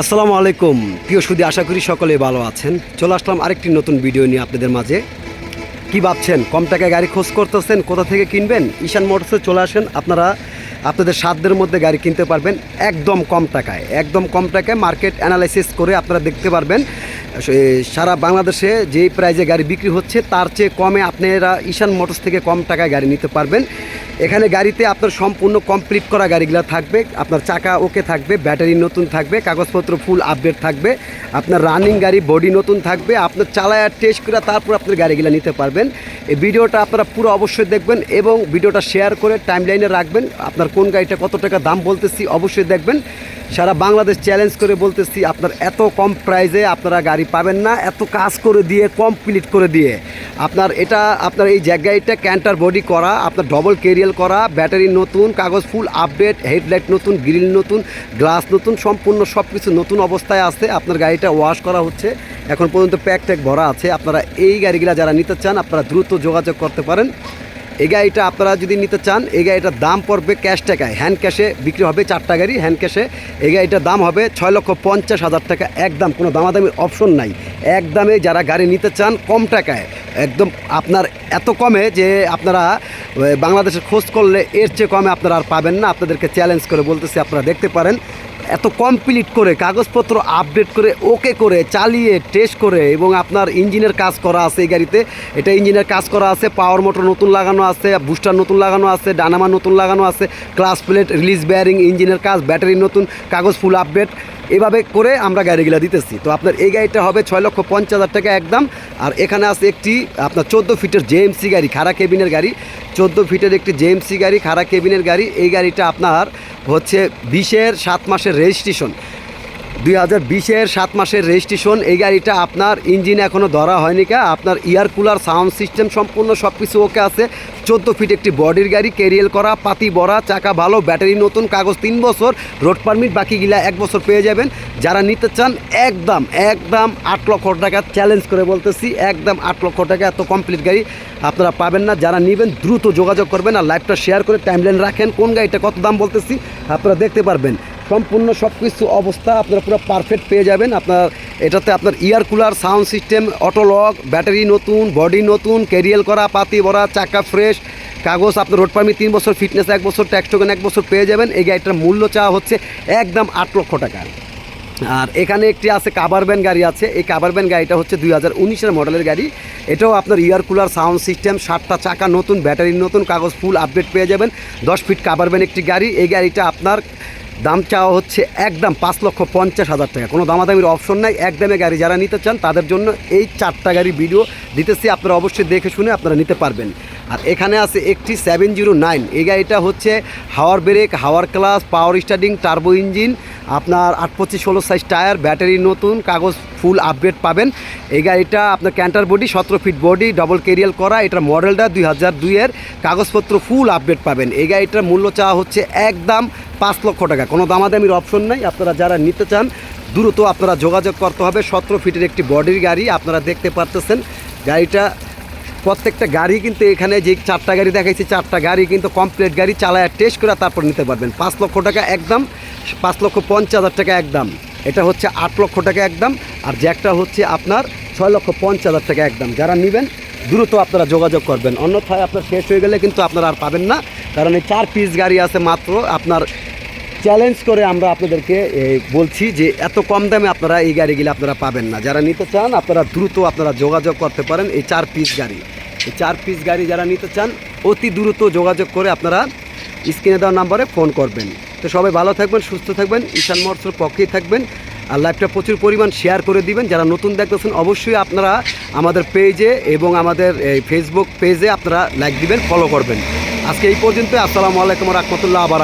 আসসালামু আলাইকুম। প্রিয় সুদী, আশা করি সকলে ভালো আছেন। চলে আসলাম আরেকটি নতুন ভিডিও নিয়ে আপনাদের মাঝে। কি ভাবছেন? কম টাকায় গাড়ি খোঁজ করতেছেন, কোথা থেকে কিনবেন? ঈশান মোটরসে চলে আসেন, আপনারা আপনাদের সাধ্যের মধ্যে গাড়ি কিনতে পারবেন একদম কম টাকায়। একদম কম টাকায় মার্কেট অ্যানালাইসিস করে আপনারা দেখতে পারবেন সারা বাংলাদেশে যেই প্রাইজে গাড়ি বিক্রি হচ্ছে, তার চেয়ে কমে আপনারা ঈশান মোটরস থেকে কম টাকায় গাড়ি নিতে পারবেন। এখানে গাড়িতে আপনার সম্পূর্ণ কমপ্লিট করা গাড়িগুলো থাকবে। আপনার চাকা ওকে থাকবে, ব্যাটারি নতুন থাকবে, কাগজপত্র ফুল আপডেট থাকবে, আপনার রানিং গাড়ি বডি নতুন থাকবে, আপনার চালায় টেস্ট করে তারপর আপনার গাড়িগুলো নিতে পারবেন। এই ভিডিওটা আপনারা পুরো অবশ্যই দেখবেন এবং ভিডিওটা শেয়ার করে টাইমলাইনে রাখবেন। আপনার কোন গাড়িটা কত টাকা দাম বলতেছি অবশ্যই দেখবেন। সারা বাংলাদেশ চ্যালেঞ্জ করে বলতেছি, আপনার এত কম প্রাইজে আপনারা গাড়ি পাবেন না, এত কাজ করে দিয়ে কমপ্লিট করে দিয়ে। আপনার এটা, আপনার এই জায়গাটা ক্যান্টার বডি করা, আপনার ডবল কেরিয়াল করা ব্যাটারি নতুন, কাগজ ফুল আপডেট হেডলাইট নতুন গ্রিল নতুন গ্লাস নতুন, সম্পূর্ণ সব কিছু নতুন অবস্থায় আছে। আপনার গাড়িটা ওয়াশ করা হচ্ছে। এখন পর্যন্ত প্যাক ট্যাক ভরা আছে। আপনারা এই গাড়িগুলো যারা নিতে চান, আপনারা দ্রুত যোগাযোগ করতে পারেন। এই গাড়িটা আপনারা যদি নিতে চান, এই গাড়িটার দাম পড়বে ক্যাশ টাকায়। হ্যান্ড ক্যাশে বিক্রি হবে চারটা গাড়ি হ্যান্ড ক্যাশে এই গাড়িটার দাম হবে ছয় লক্ষ পঞ্চাশ হাজার টাকা। একদম কোনো দামাদামির অপশন নাই। একদমে যারা গাড়ি নিতে চান কম টাকায়, একদম আপনার এত কমে যে আপনারা বাংলাদেশের খোঁজ করলে এর চেয়ে কমে আপনারা আর পাবেন না। আপনাদেরকে চ্যালেঞ্জ করে বলতেছি, আপনারা দেখতে পারেন। এত কমপ্লিট করে, কাগজপত্র আপডেট করে ওকে করে, চালিয়ে টেস্ট করে এবং আপনার ইঞ্জিনের কাজ করা আছে এই গাড়িতে। এটা ইঞ্জিনের কাজ করা আছে পাওয়ার মোটর নতুন লাগানো আছে বুস্টার নতুন লাগানো আছে, ডানামা নতুন লাগানো আছে ক্লাস প্লেট রিলিজ বেয়ারিং ইঞ্জিনের কাজ ব্যাটারি নতুন, কাগজ ফুল আপডেট এভাবে করে আমরা গাড়িগুলো দিতেছি। তো আপনার এই গাড়িটা হবে ছয় লক্ষ পঞ্চাশ হাজার টাকা একদম। আর এখানে আছে একটি আপনার চোদ্দ ফিটের জেএমসি গাড়ি খারা কেবিনের গাড়ি। চোদ্দ ফিটের একটি জেএমসি গাড়ি খারা কেবিনের গাড়ি। এই গাড়িটা আপনার হচ্ছে বিশের সাত মাসের রেজিস্ট্রেশন দুই হাজার বিশের সাত মাসের রেজিস্ট্রেশন এই গাড়িটা আপনার ইঞ্জিন এখনও ধরা হয়নি কা? আপনার ইয়ার কুলার সাউন্ড সিস্টেম সম্পূর্ণ সব কিছু ওকে আছে। চোদ্দ ফিট একটি বডির গাড়ি ক্যারিয়াল করা, পাতি বড়া চাকা ভালো ব্যাটারি নতুন, কাগজ তিন বছর রোড পারমিট বাকিগুলা এক বছর পেয়ে যাবেন। যারা নিতে চান, একদম একদম আট লক্ষ টাকা চ্যালেঞ্জ করে বলতেছি, একদম আট লক্ষ টাকা, এত কমপ্লিট গাড়ি আপনারা পাবেন না। যারা নেবেন, দ্রুত যোগাযোগ করবেন আর লাইভটা শেয়ার করে টাইমলাইন রাখেন। কোন গাড়িটা কত দাম বলতেছি, আপনারা দেখতে পারবেন। সম্পূর্ণ সব কিছু অবস্থা আপনারা পুরো পারফেক্ট পেয়ে যাবেন। আপনার এটাতে আপনার air cooler sound system autolock battery নতুন বডি নতুন ক্যারিয়াল করা, পাতি ভরা, চাকা ফ্রেশ কাগজ আপনার রোড পারমিট তিন বছর ফিটনেস এক বছর ট্যাক্স টোকেন এক বছর পেয়ে যাবেন। এই গাড়িটার মূল্য চাওয়া হচ্ছে একদম আট লক্ষ টাকা। আর এখানে একটি আছে কাভার ব্যান গাড়ি আছে। এই কাভার ভ্যান গাড়িটা হচ্ছে দুই হাজার উনিশের মডেলের গাড়ি। এটাও আপনার ইয়ার কুলার সাউন্ড সিস্টেম সাতটা চাকা নতুন ব্যাটারি নতুন, কাগজ ফুল আপডেট পেয়ে যাবেন। দশ ফিট কাভার ভ্যান একটি গাড়ি। এই গাড়িটা আপনার দাম চাওয়া হচ্ছে একদম পাঁচ লক্ষ পঞ্চাশ হাজার টাকা। কোনো দামাদামির অপশন নাই, একদমে গাড়ি যারা নিতে চান, তাদের জন্য এই চারটা গাড়ি ভিডিও দিতেছি, আপনারা অবশ্যই দেখে শুনে আপনারা নিতে পারবেন। আর এখানে আছে একটি সেভেন জিরো নাইন এই গাড়িটা হচ্ছে হাওয়ার ব্রেক হাওয়ার class power starting turbo engine আপনার আট পঁচিশ ষোলো সাইজ টায়ার ব্যাটারি নতুন, কাগজ ফুল আপডেট পাবেন। এই গাড়িটা আপনার ক্যান্টার বডি সতেরো ফিট বডি ডবল কেরিয়াল করা। এটার মডেলটা দুই হাজার দুইয়ের। কাগজপত্র ফুল আপডেট পাবেন। এই গাড়িটার মূল্য চাওয়া হচ্ছে একদম পাঁচ লক্ষ টাকা। কোনো দামাদামির অপশন নাই। আপনারা যারা নিতে চান, দ্রুত আপনারা যোগাযোগ করতে হবে। সতেরো ফিটের একটি বডির গাড়ি আপনারা দেখতে পারতেছেন। গাড়িটা প্রত্যেকটা গাড়ি কিন্তু এখানে যে চারটা গাড়ি দেখাইছি, চারটা গাড়ি কিন্তু কমপ্লিট গাড়ি চালায় টেস্ট করে তারপর নিতে পারবেন। পাঁচ লক্ষ টাকা একদম, পাঁচ লক্ষ পঞ্চাশ হাজার টাকা একদম। এটা হচ্ছে আট লক্ষ টাকা একদম, আর জ্যাকটা হচ্ছে আপনার ছয় লক্ষ পঞ্চাশ হাজার টাকা একদম। যারা নেবেন, দ্রুত আপনারা যোগাযোগ করবেন। অন্যথায় আপনার শেষ হয়ে গেলে কিন্তু আপনারা আর পাবেন না, কারণ এই চার পিস গাড়ি আছে মাত্র। আপনার চ্যালেঞ্জ করে আমরা আপনাদেরকে বলছি যে এত কম দামে আপনারা এই গাড়িগুলি আপনারা পাবেন না। যারা নিতে চান, আপনারা দ্রুত আপনারা যোগাযোগ করতে পারেন এই চার পিস গাড়ি। চার পিস গাড়ি যারা নিতে চান, অতি দ্রুত যোগাযোগ করে আপনারা স্ক্রিনে দেওয়া নাম্বারে ফোন করবেন। তো সবাই ভালো থাকবেন, সুস্থ থাকবেন, ঈশান মোটরসের পক্ষেই থাকবেন আর লাইভটা প্রচুর পরিমাণ শেয়ার করে দিবেন। যারা নতুন দেখতেছেন, অবশ্যই আপনারা আমাদের পেজে এবং আমাদের, এই ফেসবুক পেজে আপনারা লাইক দিবেন ফলো করবেন। আজকে এই পর্যন্ত আসসালামু আলাইকুম রহমতুল্লাহ আবার